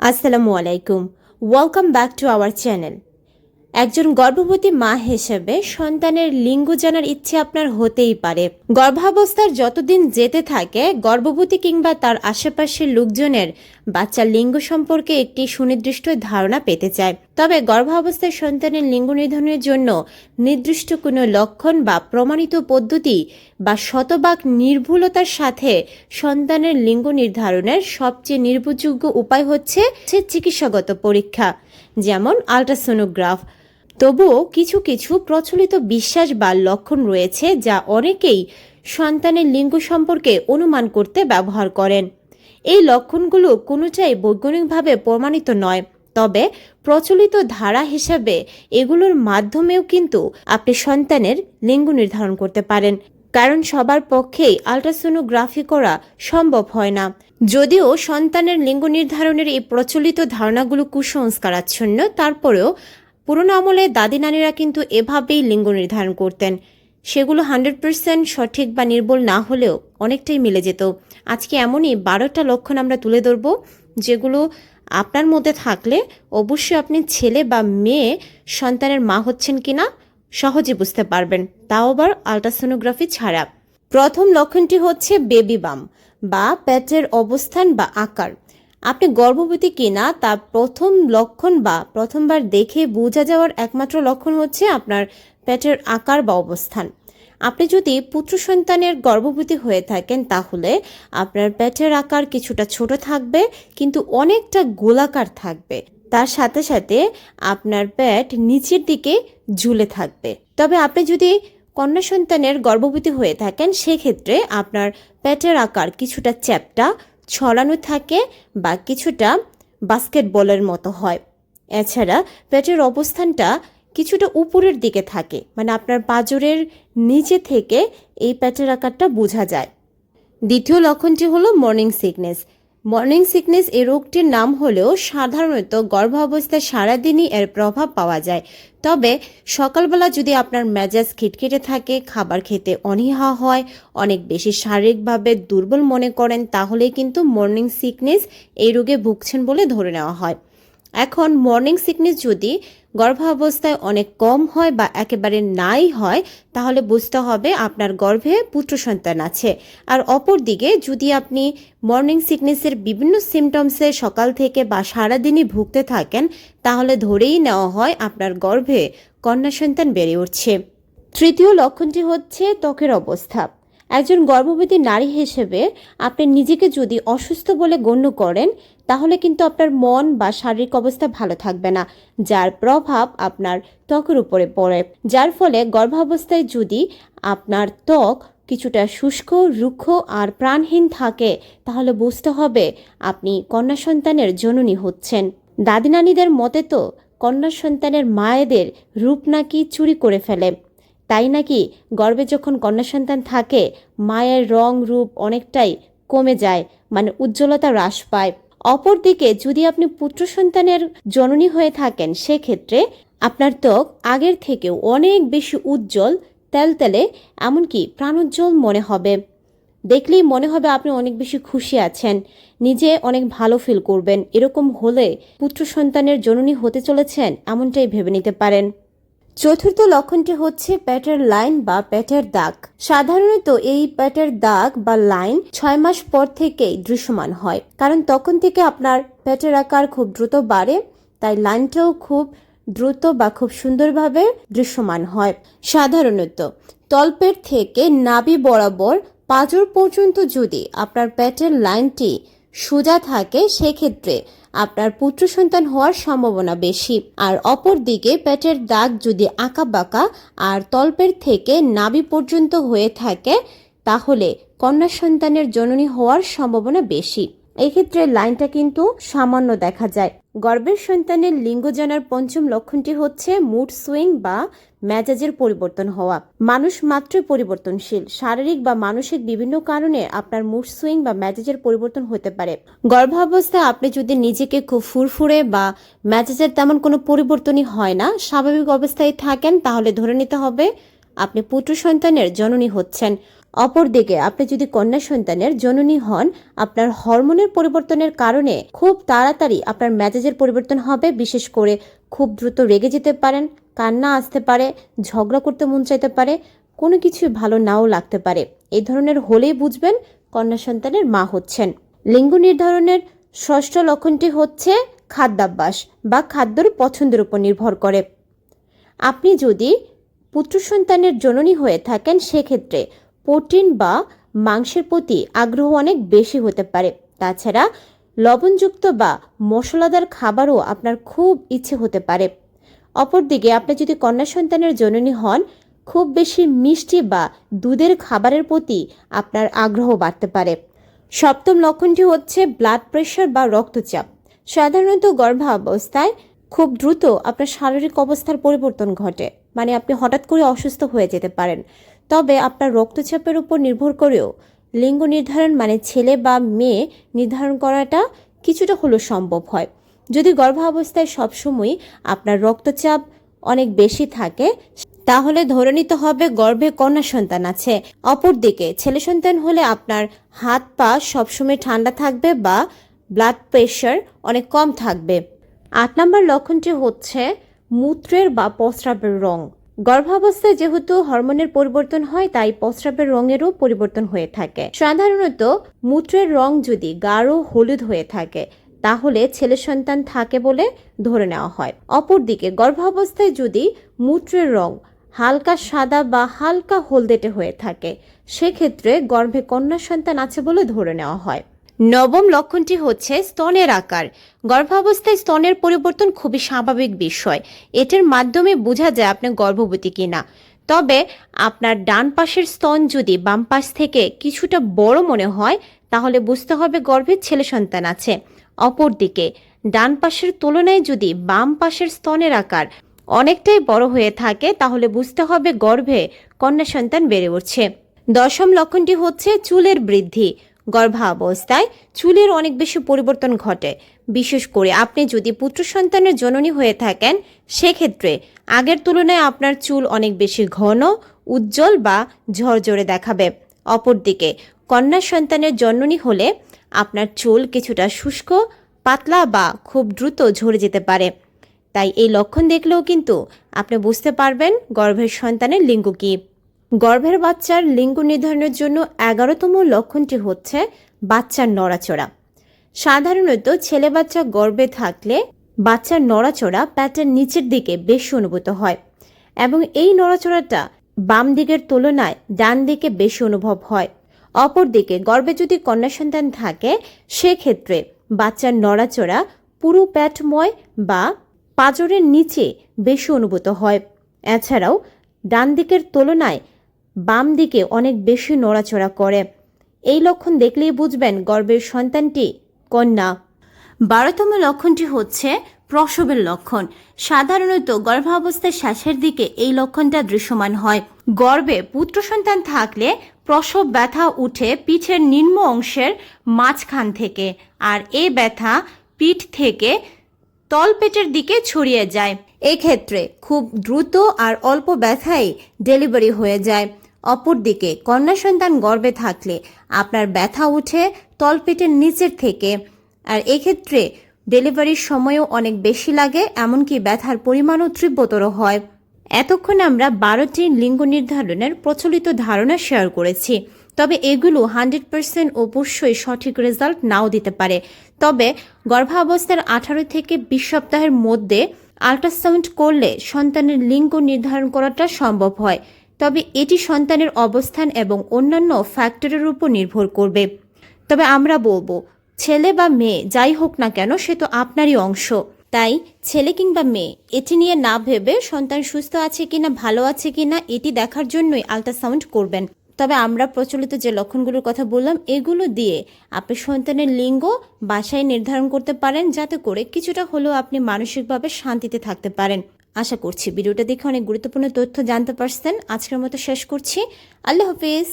আসসালামু আলাইকুম welcome back to our channel একজন গর্ভবতী মা হিসেবে সন্তানের লিঙ্গ জানার ইচ্ছে আপনার হতেই পারে। গর্ভাবস্থার যতদিন যেতে থাকে, গর্ভবতী কিংবা তার আশেপাশের লোকজনের বাচ্চার লিঙ্গ সম্পর্কে একটি সুনির্দিষ্ট ধারণা পেতে চায়। তবে গর্ভাবস্থায় সন্তানের লিঙ্গ নির্ধারণের জন্য নির্দিষ্ট কোনো লক্ষণ বা প্রমাণিত পদ্ধতি বা শতভাগ নির্ভুলতার সাথে সন্তানের লিঙ্গ নির্ধারণের সবচেয়ে নির্ভরযোগ্য উপায় হচ্ছে চিকিৎসাগত পরীক্ষা, যেমন আল্ট্রাসোনোগ্রাফ তবুও কিছু কিছু প্রচলিত বিশ্বাস বা লক্ষণ রয়েছে যা অনেকেই সন্তানের লিঙ্গ সম্পর্কে অনুমান করতে ব্যবহার করেন। এই লক্ষণগুলো কোনোটাই বৈজ্ঞানিকভাবে প্রমাণিত নয়, তবে প্রচলিত ধারা হিসাবে এগুলোর মাধ্যমেও কিন্তু আপনি সন্তানের লিঙ্গ নির্ধারণ করতে পারেন, কারণ সবার পক্ষেই আল্ট্রাসোনোগ্রাফি করা সম্ভব হয় না। যদিও সন্তানের লিঙ্গ নির্ধারণের এই প্রচলিত ধারণাগুলো কুসংস্কারাচ্ছন্ন, তারপরেও পুরোনো আমলে দাদি নানিরা কিন্তু এভাবেই লিঙ্গ নির্ধারণ করতেন। সেগুলো হান্ড্রেড পার্সেন্ট সঠিক বা নির্বল না হলেও অনেকটাই মিলে যেত। আজকে এমনই বারোটা লক্ষণ আমরা তুলে ধরব, যেগুলো আপনার মধ্যে থাকলে অবশ্যই আপনি ছেলে বা মেয়ে সন্তানের মা হচ্ছেন কিনা সহজে বুঝতে পারবেন। তাও আবার আলট্রাসোনোগ্রাফি ছাড়া। প্রথম লক্ষণটি হচ্ছে বেবি বাম বা পেটের অবস্থান বা আকার। আপনি গর্ভবতী কিনা তা প্রথম লক্ষণ বা প্রথমবার দেখে বোঝা যাওয়ার একমাত্র লক্ষণ হচ্ছে আপনার পেটের আকার বা অবস্থান। আপনি যদি পুত্র সন্তানের গর্ভবতী হয়ে থাকেন তাহলে আপনার পেটের আকার কিছুটা ছোট থাকবে, কিন্তু অনেকটা গোলাকার থাকবে। তার সাথে সাথে আপনার পেট নিচের দিকে ঝুলে থাকবে। তবে আপনি যদি কন্যা সন্তানের গর্ভবতী হয়ে থাকেন, সেক্ষেত্রে আপনার পেটের আকার কিছুটা চ্যাপটা ছড়ানো থাকে বা কিছুটা বাস্কেটবলের মতো হয়। এছাড়া পেটের অবস্থানটা কিছুটা উপরের দিকে থাকে মানে আপনার পাজরের নিচে থেকে এই পেটের আকারটা বোঝা যায়। দ্বিতীয় লক্ষণটি হলো মর্নিং সিকনেস মর্নিং সিকনেস এই রোগটির নাম হলেও সাধারণত গর্ভাবস্থায় সারাদিনই এর প্রভাব পাওয়া যায়। তবে সকালবেলা যদি আপনার মেজাজ খিটখিটে থাকে, খাবার খেতে অনীহা হয়, অনেক বেশি শারীরিকভাবে দুর্বল মনে করেন তাহলে কিন্তু মর্নিং সিকনেস এই রোগে ভুগছেন বলে ধরে নেওয়া হয়। এখন মর্নিং সিকনেস যদি গর্ভাবস্থায় অনেক কম হয় বা একেবারে নাই হয়, তাহলে বুঝতে হবে আপনার গর্ভে পুত্র সন্তান আছে। আর অপরদিকে যদি আপনি মর্নিং সিকনেসের বিভিন্ন সিমটমসে সকাল থেকে বা সারাদিনই ভুগতে থাকেন, তাহলে ধরেই নেওয়া হয় আপনার গর্ভে কন্যা সন্তান বেড়ে উঠছে। তৃতীয় লক্ষণটি হচ্ছে ত্বকের অবস্থা। একজন গর্ভবতী নারী হিসেবে আপনি নিজেকে যদি অসুস্থ বলে গণ্য করেন তাহলে কিন্তু আপনার মন বা শারীরিক অবস্থা ভালো থাকবে না, যার প্রভাব আপনার ত্বকের উপরে পড়ে। যার ফলে গর্ভাবস্থায় যদি আপনার ত্বক কিছুটা শুষ্ক, রুক্ষ আর প্রাণহীন থাকে, তাহলে বুঝতে হবে আপনি কন্যা সন্তানের জননী হচ্ছেন। দাদি নানিদের মতে তো কন্যা সন্তানের মায়েদের রূপ নাকি চুরি করে ফেলে। তাই নাকি গর্ভে যখন কন্যা সন্তান থাকে, মায়ের রং রূপ অনেকটাই কমে যায় মানে উজ্জ্বলতা হ্রাস পায়। অপরদিকে যদি আপনি পুত্র সন্তানের জননী হয়ে থাকেন, সেক্ষেত্রে আপনার ত্বক আগের থেকেও অনেক বেশি উজ্জ্বল, তেলতেলে, এমনকি প্রাণোজ্জ্বল মনে হবে। দেখলেই মনে হবে আপনি অনেক বেশি খুশি আছেন, নিজে অনেক ভালো ফিল করবেন। এরকম হলে পুত্র সন্তানের জননী হতে চলেছেন, এমনটাই ভেবে নিতে পারেন। চতুর্থ লক্ষণটি হচ্ছে পেটের লাইন বা পেটের দাগ। সাধারণত এই পেটের দাগ বা লাইন ছয় মাস পর থেকেই দৃশ্যমান হয়, কারণ তখন থেকে আপনার পেটের আকার খুব দ্রুত বাড়ে, তাই লাইনটাও খুব দ্রুত বা খুব সুন্দরভাবে দৃশ্যমান হয়। সাধারণত তলপেট থেকে নাভি বরাবর পাঁজর পর্যন্ত যদি আপনার পেটের লাইনটি সোজা থাকে, সেক্ষেত্রে আপনার পুত্র সন্তান হওয়ার সম্ভাবনা বেশি। আর অপর দিকে পেটের দাগ যদি আঁকা বাঁকা আর তল্পের থেকে নাবি পর্যন্ত হয়ে থাকে, তাহলে কন্যা সন্তানের জননী হওয়ার সম্ভাবনা বেশি। এক্ষেত্রে লাইনটা কিন্তু সামান্য দেখা যায়। গর্ভের সন্তানের লিঙ্গ জানার পঞ্চম লক্ষণটি হচ্ছে মুড সুইং বা মেজাজের পরিবর্তন হওয়া। মানুষ মাত্রই পরিবর্তনশীল। শারীরিক বা মানসিক বিভিন্ন কারণে আপনার মুড সুইং বা মেজাজের পরিবর্তন হতে পারে। গর্ভাবস্থায় আপনি যদি নিজেকে খুব ফুরফুরে বা মেজাজের তেমন কোনো পরিবর্তনই হয় না, স্বাভাবিক অবস্থায় থাকেন, তাহলে ধরে নিতে হবে আপনি পুত্র সন্তানের জননী হচ্ছেন। অপরদিকে, আপনি যদি কন্যা সন্তানের জননী হন, আপনার হরমোনের পরিবর্তনের কারণে খুব তাড়াতাড়ি আপনার মেজাজের পরিবর্তন হবে, বিশেষ করে খুব দ্রুত রেগে যেতে পারেন, কান্না আসতে পারে, ঝগড়া করতে মন চাইতে পারে, কোনো কিছু ভালো নাও লাগতে পারে। এই ধরনের হলেই বুঝবেন কন্যা সন্তানের মা হচ্ছেন। লিঙ্গ নির্ধারণের ষষ্ঠ লক্ষণটি হচ্ছে খাদ্যাভ্যাস বা খাদ্যর পছন্দের উপর নির্ভর করে। আপনি যদি পুত্র সন্তানের জননী হয়ে থাকেন, সেক্ষেত্রে প্রোটিন বা মাংসের প্রতি আগ্রহ অনেক বেশি হতে পারে। তাছাড়া লবণযুক্ত বা মশলাদার খাবারও আপনার খুব ইচ্ছে হতে পারে। অপরদিকে আপনি যদি কন্যা সন্তানের জননী হন, খুব বেশি মিষ্টি বা দুধের খাবারের প্রতি আপনার আগ্রহ বাড়তে পারে। সপ্তম লক্ষণটি হচ্ছে ব্লাড প্রেশার বা রক্তচাপ। সাধারণত গর্ভাবস্থায় খুব দ্রুত আপনার শারীরিক অবস্থার পরিবর্তন ঘটে। মানে আপনি হঠাৎ করে অসুস্থ হয়ে যেতে পারেন। তবে আপনার রক্তচাপের উপর নির্ভর করেও লিঙ্গ নির্ধারণ মানে ছেলে বা মেয়ে নির্ধারণ করাটা কিছুটা হলেও সম্ভব হয়। যদি গর্ভাবস্থায় সবসময় আপনার রক্তচাপ অনেক বেশি থাকে, তাহলে ধরে নিতে হবে গর্ভে কন্যা সন্তান আছে। অপরদিকে ছেলে সন্তান হলে আপনার হাত পা সবসময় ঠান্ডা থাকবে বা ব্লাড প্রেশার অনেক কম থাকবে। আট নম্বর লক্ষণটি হচ্ছে মূত্রের বা প্রস্রাবের রং। গর্ভাবস্থায় যেহেতু হরমোনের পরিবর্তন হয়, তাই প্রস্রাবের রঙেরও পরিবর্তন হয়ে থাকে। সাধারণত মূত্রের রং যদি গাঢ় হলুদ হয়ে থাকে, তাহলে ছেলে সন্তান থাকে বলে ধরে নেওয়া হয়। অপরদিকে গর্ভাবস্থায় যদি মূত্রের রং হালকা সাদা বা হালকা হলদেটে হয়ে থাকে, সেক্ষেত্রে গর্ভে কন্যা সন্তান আছে বলে ধরে নেওয়া হয়। নবম লক্ষণটি হচ্ছে স্তনের আকার। গর্ভাবস্থায় স্তনের পরিবর্তন খুবই স্বাভাবিক বিষয়। এটার মাধ্যমে বোঝা যায় আপনি গর্ভবতী কিনা। তবে আপনার ডান পাশের স্তন যদি বাম পাশ থেকে কিছুটা বড় মনে হয়, তাহলে বুঝতে হবে গর্ভে ছেলে সন্তান আছে। অপরদিকে, ডান পাশের তুলনায় যদি বাম পাশের স্তনের আকার অনেকটাই বড় হয়ে থাকে, তাহলে বুঝতে হবে গর্ভে কন্যা সন্তান বেড়ে উঠছে। দশম লক্ষণটি হচ্ছে চুলের বৃদ্ধি। গর্ভাবস্থায় চুলের অনেক বেশি পরিবর্তন ঘটে। বিশেষ করে আপনি যদি পুত্র সন্তানের জননী হয়ে থাকেন, সেক্ষেত্রে আগের তুলনায় আপনার চুল অনেক বেশি ঘন, উজ্জ্বল বা ঝরঝরে দেখাবে। অপরদিকে কন্যা সন্তানের জননী হলে আপনার চুল কিছুটা শুষ্ক, পাতলা বা খুব দ্রুত ঝরে যেতে পারে। তাই এই লক্ষণ দেখলেও কিন্তু আপনি বুঝতে পারবেন গর্ভের সন্তানের লিঙ্গ কী। গর্ভের বাচ্চার লিঙ্গ নির্ধারণের জন্য এগারোতম লক্ষণটি হচ্ছে বাচ্চার নড়াচড়া। সাধারণত ছেলে বাচ্চা গর্ভে থাকলে বাচ্চার নড়াচড়া প্যাটের নিচের দিকে বেশি অনুভূত হয় এবং এই নড়াচড়াটা বাম দিকের তুলনায় ডান দিকে বেশি অনুভব হয়। অপরদিকে গর্ভে যদি কন্যা সন্তান থাকে, সেক্ষেত্রে বাচ্চার নড়াচড়া পুরো প্যাটময় বা পাঁজরের নিচে বেশি অনুভূত হয়। এছাড়াও ডান দিকের তুলনায় বাম দিকে অনেক বেশি নড়াচড়া করে। এই লক্ষণ দেখলেই বুঝবেন গর্ভের সন্তানটি কন্যা। বারোতম লক্ষণটি হচ্ছে প্রসবের লক্ষণ। সাধারণত গর্ভাবস্থার শেষের দিকে এই লক্ষণটা দৃশ্যমান হয়। গর্ভে পুত্র সন্তান থাকলে প্রসব ব্যথা উঠে পিঠের নিম্ন অংশের মাঝখান থেকে আর এই ব্যথা পিঠ থেকে তলপেটের দিকে ছড়িয়ে যায়। এক্ষেত্রে খুব দ্রুত আর অল্প ব্যথায় ডেলিভারি হয়ে যায়। অপরদিকে কন্যা সন্তান গর্ভে থাকলে আপনার ব্যথা উঠে তলপেটের নিচের থেকে। আর এক্ষেত্রে ডেলিভারির সময়ও অনেক বেশি লাগে, এমনকি ব্যথার পরিমাণও তীব্রতর হয়। এতক্ষণ আমরা বারোটি লিঙ্গ নির্ধারণের প্রচলিত ধারণা শেয়ার করেছি। তবে এগুলো হান্ড্রেড পার্সেন্ট অবশ্যই সঠিক রেজাল্ট নাও দিতে পারে। তবে গর্ভাবস্থার আঠারো থেকে বিশ সপ্তাহের মধ্যে আল্ট্রাসাউন্ড করলে সন্তানের লিঙ্গ নির্ধারণ করাটা সম্ভব হয়। তবে এটি সন্তানের অবস্থান এবং অন্যান্য ফ্যাক্টরের উপর নির্ভর করবে। তবে আমরা বলব, ছেলে বা মেয়ে, যাই হোক না কেন, সে তো আপনারই অংশ। তাই ছেলে কিংবা মেয়ে, এটি নিয়ে না ভেবে সন্তান সুস্থ আছে কিনা, ভালো আছে কিনা, এটি দেখার জন্যই আলট্রাসাউন্ড করবেন। তবে আমরা প্রচলিত যে লক্ষণগুলোর কথা বললাম, এগুলো দিয়ে আপনি সন্তানের লিঙ্গ বাসায় নির্ধারণ করতে পারেন, যাতে করে কিছুটা হলেও আপনি মানসিকভাবে শান্তিতে থাকতে পারেন। আশা করছি। ভিডিওটা দেখে অনেক গুরুত্বপূর্ণ তথ্য জানতে পারছেন। আজকের মতো শেষ করছি। আল্লাহ হাফিজ।